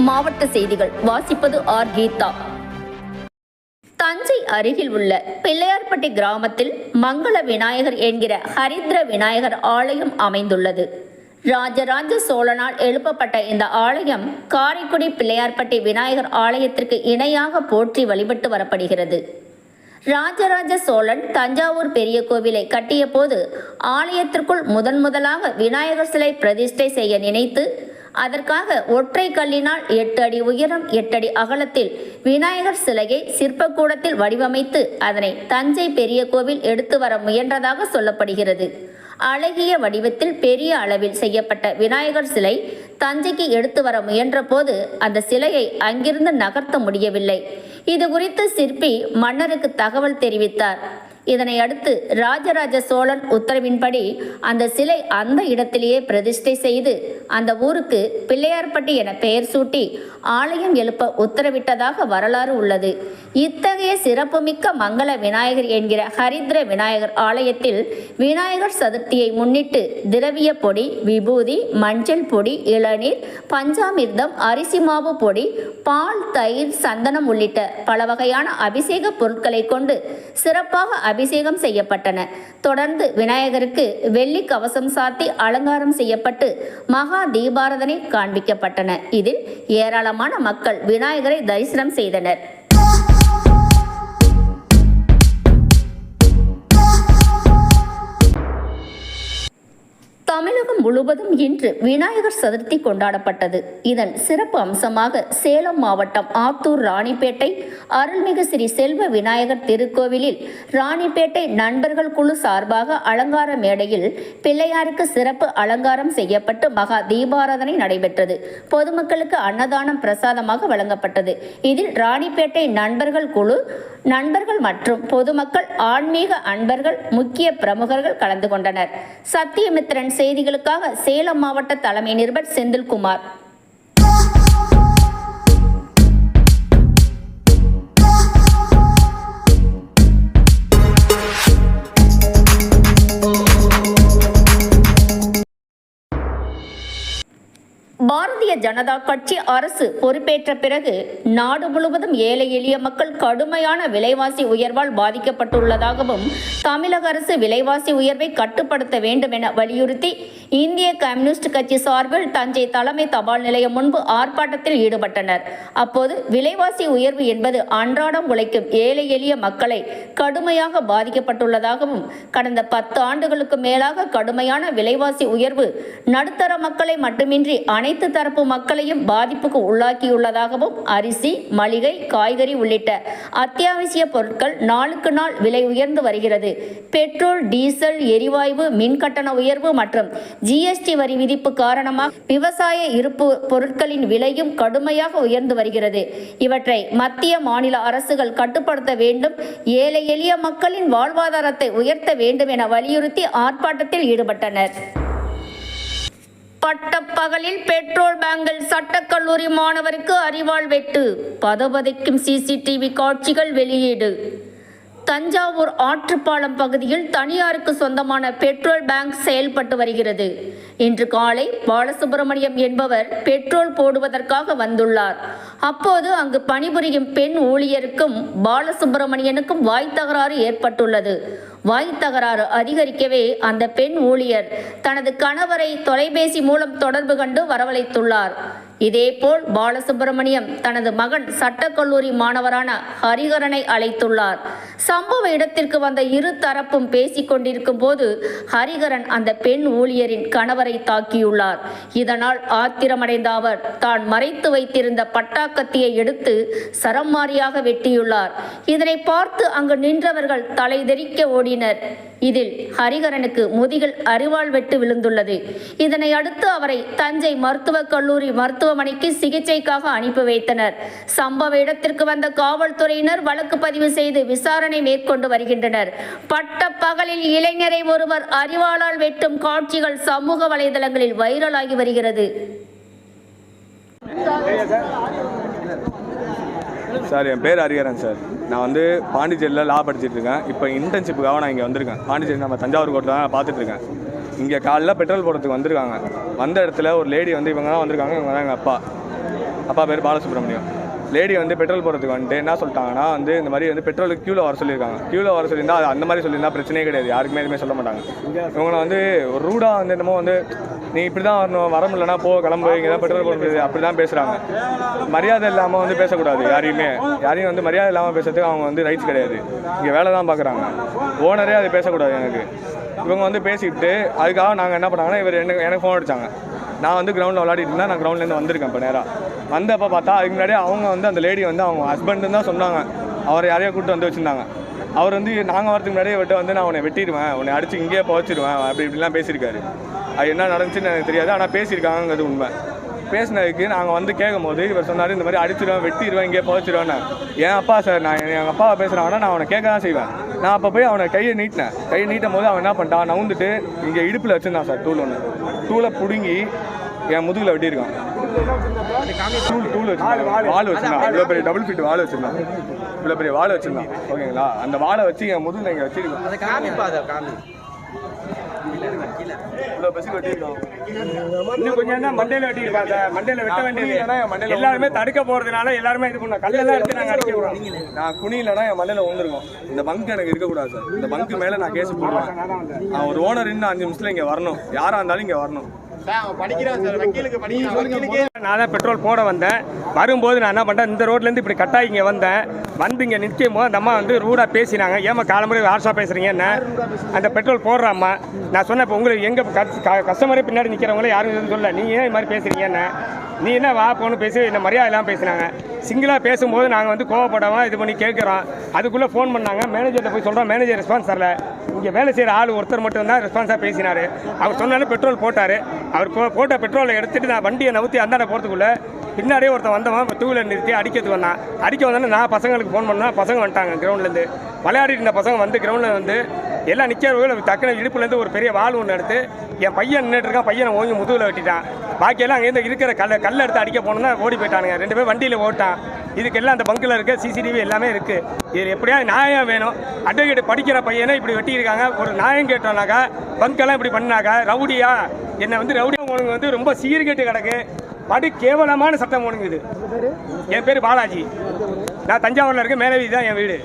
மாவட்ட செய்திகள். வாசிப்பது ஆர். கீதா. தஞ்சை அருகில் உள்ள பிள்ளையார்பட்டி கிராமத்தில் மங்கள விநாயகர் என்கிற ஹரித்ர விநாயகர் ஆலயம் அமைந்துள்ளது. ராஜராஜ சோழனால் எழுப்பப்பட்ட இந்த ஆலயம் காரைக்குடி பிள்ளையார்பட்டி விநாயகர் ஆலயத்திற்கு இணையாக போற்றி வழிபட்டு வரப்படுகிறது. ராஜராஜ சோழன் தஞ்சாவூர் பெரிய கோவிலை கட்டிய போது ஆலயத்திற்குள் முதன் முதலாக விநாயகர் சிலை பிரதிஷ்டை செய்ய நினைத்து அதற்காக ஒற்றை கல்லினால் எட்டு அடி உயரம் எட்டு அடி அகலத்தில் விநாயகர் சிலையை சிற்பக்கூடத்தில் வடிவமைத்து அதனை தஞ்சை பெரிய கோவில் எடுத்து வர முயன்றதாக சொல்லப்படுகிறது. அழகிய வடிவத்தில் பெரிய அளவில் செய்யப்பட்ட விநாயகர் சிலை தஞ்சைக்கு எடுத்து வர முயன்றபோது அந்த சிலையை அங்கிருந்து நகர்த்த முடியவில்லை. இது குறித்து சிற்பி மன்னருக்கு தகவல் தெரிவித்தார். இதனை அடுத்து ராஜராஜ சோழன் உத்தரவின்படி அந்த சிலை அந்த இடத்திலேயே பிரதிஷ்டை செய்து அந்த ஊருக்கு பிள்ளையார்பட்டி என பெயர் சூட்டி ஆலயம் எழுப்ப உத்தரவிட்டதாக வரலாறு உள்ளது. இத்தகைய சிறப்புமிக்க மங்கள விநாயகர் என்கிற ஹரித்ர விநாயகர் ஆலயத்தில் விநாயகர் சதுர்த்தியை முன்னிட்டு திரவிய பொடி விபூதி மஞ்சள் பொடி இளநீர் பஞ்சாமிர்தம் அரிசி மாவு பொடி பால் தயிர் சந்தனம் உள்ளிட்ட பல வகையான அபிஷேக பொருட்களை கொண்டு சிறப்பாக அபிஷேகம் செய்யப்பட்டன. தொடர்ந்து விநாயகருக்கு வெள்ளி கவசம் சாத்தி அலங்காரம் செய்யப்பட்டு மகா தீபாரதனை காண்பிக்கப்பட்டன. இதில் ஏராளமான மக்கள் விநாயகரை தரிசனம் செய்தனர். தமிழகம் முழுவதும் இன்று விநாயகர் சதுர்த்தி கொண்டாடப்பட்டது. இதன் சிறப்பு அம்சமாக சேலம் மாவட்டம் ஆத்தூர் ராணிப்பேட்டை அருள்மிகு ஸ்ரீ செல்வ விநாயகர் திருக்கோவிலில் ராணிப்பேட்டை நண்பர்கள் குழு சார்பாக அலங்கார மேடையில் பிள்ளையாருக்கு சிறப்பு அலங்காரம் செய்யப்பட்டு மகா தீபாராதனை நடைபெற்றது. பொதுமக்களுக்கு அன்னதானம் பிரசாதமாக வழங்கப்பட்டது. இதில் ராணிப்பேட்டை நண்பர்கள் குழு நண்பர்கள் மற்றும் பொதுமக்கள் ஆன்மீக அன்பர்கள் முக்கிய பிரமுகர்கள் கலந்து கொண்டனர். சத்தியமித்திரன் செய்திகளுக்காக சேலம் மாவட்ட தலைமை நிருபர் செந்தில்குமார். பாரதிய ஜனதா கட்சி அரசு பொறுப்பேற்ற பிறகு நாடு முழுவதும் ஏழை எளிய மக்கள் கடுமையான விலைவாசி உயர்வால் பாதிக்கப்பட்டுள்ளதாகவும் தமிழக அரசு விலைவாசி உயர்வை கட்டுப்படுத்த வேண்டும் என வலியுறுத்தி இந்திய கம்யூனிஸ்ட் கட்சி சார்பில் தஞ்சை தலைமை தபால் நிலையம் முன்பு ஆர்ப்பாட்டத்தில் ஈடுபட்டனர். அப்போது விலைவாசி உயர்வு என்பது அன்றாடம் உழைக்கும் ஏழை எளிய மக்களை கடுமையாக பாதிக்கப்பட்டுள்ளதாகவும் கடந்த பத்து ஆண்டுகளுக்கு மேலாக கடுமையான விலைவாசி உயர்வு நடுத்தர மக்களை மட்டுமின்றி அனைத்து தரப்பு மக்களையும் பாதிப்புக்கு உள்ளாக்கியுள்ளதாகவும் அரிசி மளிகை காய்கறி உள்ளிட்ட அத்தியாவசிய பொருட்கள் நாளுக்கு நாள் விலை உயர்ந்து வருகிறது. பெட்ரோல் டீசல் எரிவாயு மின் கட்டண உயர்வு மற்றும் ஜிஎஸ்டி வரி விதிப்பு காரணமாக விவசாய இருப்பு பொருட்களின் விலையும் கடுமையாக உயர்ந்து வருகிறது. இவற்றை மத்திய மாநில அரசுகள் கட்டுப்படுத்த வேண்டும். ஏழை எளிய மக்களின் வாழ்வாதாரத்தை உயர்த்த வேண்டும் என வலியுறுத்தி ஆர்ப்பாட்டத்தில் ஈடுபட்டனர். பட்டப்பகலில் பெட்ரோல் பேங்கில் சட்டக்கல்லூரி மாணவருக்கு அறிவாள் வெட்டு. பதபதைக்கும் சிசிடிவி காட்சிகள் வெளியீடு. தஞ்சாவூர் ஆற்றுப்பாலம் பகுதியில் தனியாருக்கு சொந்தமான பெட்ரோல் பேங்க் செயல்பட்டு வருகிறது. இன்று காலை பாலசுப்பிரமணியம் என்பவர் பெட்ரோல் போடுவதற்காக வந்துள்ளார். அப்போது அங்கு பணிபுரியும் பெண் ஊழியருக்கும் பாலசுப்பிரமணியனுக்கும் வாய் தகராறு ஏற்பட்டுள்ளது. வாய் தகராறு அதிகரிக்கவே அந்த பெண் ஊழியர் தனது கணவரை தொலைபேசி மூலம் தொடர்பு கண்டு வரவழைத்துள்ளார். இதேபோல் பாலசுப்பிரமணியம் தனது மகன் சட்டக்கல்லூரி மாணவரான ஹரிஹரனை அழைத்துள்ளார். சம்பவ இடத்திற்கு வந்த இரு தரப்பும் பேசிக் கொண்டிருக்கும் போது ஹரிஹரன் அந்த பெண் ஊழியரின் கணவரை தாக்கியுள்ளார். இதனால் ஆத்திரமடைந்த அவர் தான் மறைத்து வைத்திருந்த பட்டாக்கத்தியை எடுத்து சரமாரியாக வெட்டியுள்ளார். இதனை பார்த்து அங்கு நின்றவர்கள் தலைதெறிக்க ஓடினர். இதில் ஹரிஹரனுக்கு முதுகில் அரிவாள் வெட்டு விழுந்துள்ளது. இதனை அடுத்து அவரை தஞ்சை மருத்துவக் கல்லூரி மருத்துவமனைக்கு சிகிச்சைக்காக அனுப்பி வைத்தனர். சம்பவ இடத்திற்கு வந்த காவல்துறையினர் வழக்கு பதிவு செய்து விசாரணை மேற்கொண்டு வருகின்றனர். பட்ட பகலில் இளைஞரை ஒருவர் அறிவாளால் வெட்டும் காட்சிகள் சமூக வலைதளங்களில் வைரலாகி வருகிறது. சார் என் பேர் அறிகிறேன் சார். நான் வந்து பாண்டிச்சேரியில் லா படிச்சிட்டு இருக்கேன். இப்போ இன்டர்ன்ஷிப்புக்காக நான் இங்கே வந்திருக்கேன். பாண்டிச்சேரி நம்ம தஞ்சாவூர் கோட்டை தான் பார்த்துட்ருக்கேன் இங்கே காலைல பெட்ரோல் போடுறதுக்கு வந்திருக்காங்க. வந்த இடத்துல ஒரு லேடி வந்து இவங்க தான் வந்திருக்காங்க. இவங்க தான் எங்கள் அப்பா. அப்பா பேர் பாலசுப்ரமணியம். லேடி வந்து பெட்ரோல் போடுறதுக்கு வந்துட்டு என்ன சொல்லிட்டாங்கன்னா வந்து இந்த மாதிரி வந்து பெட்ரோலுக்கு க்யூவில் வர சொல்லியிருக்காங்க. க்யூவில் வர சொல்லியிருந்தால் அது அந்த மாதிரி சொல்லியிருந்தால் பிரச்சனையே கிடையாது. யாருக்குமே எதுவுமே சொல்ல மாட்டாங்க. இவங்களை வந்து ஒரு ரூடாக வந்து என்னமோ வந்து நீ இப்படி தான் வரணும் வர முடியலன்னா போ கிளம்பு இங்கே தான் பெட்ரோல் போட முடியாது அப்படி தான் பேசுகிறாங்க மரியாதை இல்லாமல் வந்து பேசக்கூடாது யாரையுமே. யாரையும் வந்து மரியாதை இல்லாமல் பேசுறதுக்கு அவங்க வந்து ரைட்ஸ் கிடையாது. இங்கே வேலை தான் பார்க்குறாங்க ஓனரே அது பேசக்கூடாது எனக்கு. இவங்க வந்து பேசிக்கிட்டு அதுக்காக நாங்கள் என்ன பண்ணாங்கன்னா இவர் எனக்கு எனக்கு ஃபோன் அடித்தாங்க நான் வந்து கிரவுண்டில் விளையாடிட்டு இருந்தால் நான் கிரவுண்ட்லேருந்து வந்திருக்கேன் இப்போ நேராக வந்தப்போ பார்த்தா அதுக்கு முன்னாடி அவங்க வந்து அந்த லேடி வந்து அவங்க ஹஸ்பண்ட் தான் சொன்னாங்க. அவரை யாரையோ கூப்பிட்டு வந்து வச்சுருந்தாங்க. அவர் வந்து நாங்கள் வரதுக்கு முன்னாடியே விட்டு வந்து நான் உன்னை வெட்டிடுவேன் உன்னை அடிச்சு இங்கேயே புதைச்சிடுவேன் அப்படி இப்படிலாம் பேசியிருக்காரு. அது என்ன நடந்துச்சுன்னு எனக்கு தெரியாது. ஆனால் பேசியிருக்காங்கிறது உண்மை. பேசினதுக்கு நாங்கள் வந்து கேட்கும் போது இவர் சொன்னார் இந்த மாதிரி அடிச்சிடுவேன் வெட்டிடுவேன் இங்கே புதைச்சிடுவேன்னு என் அப்பா சார் நான் எங்கள் அப்பாவை பேசுகிறாங்கன்னா நான் அவனை கேட்க தான் செய்வேன். நான் அப்போ போய் அவனை கையை நீட்டினேன். கையை நீட்டும் போது அவன் என்ன பண்ணிட்டான்? நவுந்துட்டு இங்கே இடுப்பில் வச்சிருந்தான் சார் டூல் ஒன்று டூலை பிடுங்கி என் முதுகில் வெட்டியிருக்கான். Tool tool வச்சுருந்தான். வால் வச்சிருந்தான். இவ்வளோ பெரிய டபுள் ஃபீட் வால் வச்சுருந்தான். இவ்வளோ பெரிய வாழை வச்சுருந்தான். ஓகேங்களா? அந்த வாழை வச்சு என் முதுகில் இங்கே வச்சிருக்கான். இன்னும் கொஞ்சம் தான் மண்டையில வெட்டிருப்பாங்க மண்டையில வெட்ட நான் குனியலைன்னா வேண்டியது. என் எல்லாருமே தடுக்க போறதுனால எல்லாருமே இது பண்ண கல்லெல்லாம் எடுத்து நாங்க அடிக்க போறோம் நான் குனியிலனா என் மண்டையில விழுந்திருக்கும். இந்த பங்க் எனக்கு இருக்கக்கூடாது சார். இந்த பங்க் மேல நான் கேஸ் போடுவேன். ஒரு ஓனர் இன்னும் அஞ்சு நிமிஷத்துல இங்க வரணும். யாரா இருந்தாலும் இங்க வரணும். நான் தான் பெட்ரோல் போட வந்தேன். வரும்போது நான் என்ன பண்ணேன் இந்த ரோட்ல இருந்து இப்படி கட்டாயி இங்க வந்தேன். வந்து இங்க நிற்கும் போது அந்த அம்மா வந்து ரூடா பேசினாங்க. ஏமா காலமுறை ஆர்ஷா பேசுறீங்க என்ன? அந்த பெட்ரோல் போடுற அம்மா நான் சொன்னேன் இப்போ உங்களுக்கு எங்க கஸ்டமரே பின்னாடி நிக்கிறவங்களே யாரும் எதுவும் சொல்ல நீங்க ஏன் இது மாதிரி பேசுறீங்க என்ன? நீ என்ன வா போன்னு பேசி என்ன மரியாதை இல்லாமல் பேசினாங்க. சிங்கிளாக பேசும்போது நாங்கள் வந்து கோவப்படாமல் இது பண்ணி கேட்குறோம். அதுக்குள்ளே ஃபோன் பண்ணாங்க. மேனேஜர்கிட்ட போய் சொல்கிறோம் மேனேஜர் ரெஸ்பான்ஸ் தரல இங்கே வேலை செய்கிற ஆள் ஒருத்தர் மட்டும்தான் ரெஸ்பான்ஸாக பேசினார். அவர் சொன்னாலும் பெட்ரோல் போட்டார். அவர் போ- போட்ட பெட்ரோலை எடுத்துகிட்டு நான் வண்டியை நவுத்தி அந்தாண்ட போகிறதுக்குள்ளே பின்னாடியே ஒருத்தன் வந்தவன் டூ வீலர் நிறுத்தி அடிக்கிறதுக்கு வந்தான் அடிக்க வந்தோன்னே நான் பசங்களுக்கு ஃபோன் பண்ணால் பசங்க வந்துட்டாங்க கிரவுண்ட்லேருந்து விளையாடிட்டு இருந்த பசங்க வந்து கிரவுண்டில் வந்து எல்லாம் நிற்கிறவங்க டக்குனு இடுப்புலேருந்து ஒரு பெரிய வாழ் ஒன்று எடுத்து என் பையன் நின்றுட்டு இருக்கான். பையனை ஓங்கி முதுகில் வெட்டிட்டான். பாக்கியெல்லாம் அங்கேருந்து இருக்கிற கல்லை கல்லை எடுத்து அடிக்க போனோம்னா ஓடி போயிட்டானுங்க. ரெண்டு பேரும் வண்டியில் ஓட்டான். இதுக்கெல்லாம் அந்த பங்கில் இருக்க சிசிடிவி எல்லாமே இருக்குது இது எப்படியா நியாயம் வேணும்? அட்வொகேட் படிக்கிற பையனை இப்படி வெட்டியிருக்காங்க. ஒரு நியாயம் கேட்டோம்னாக்கா பங்கெல்லாம் இப்படி பண்ணாக்கா ரவுடியா? என்னை வந்து ரவுடியா உனக்கு வந்து ரொம்ப சீர்கேட்டு கிடக்கு. படு கேவலமான சட்டம் ஒழுங்குது. என் பேர் பாலாஜி. நான் தஞ்சாவூரில் இருக்கேன் மேலவி தான் என் வீடு.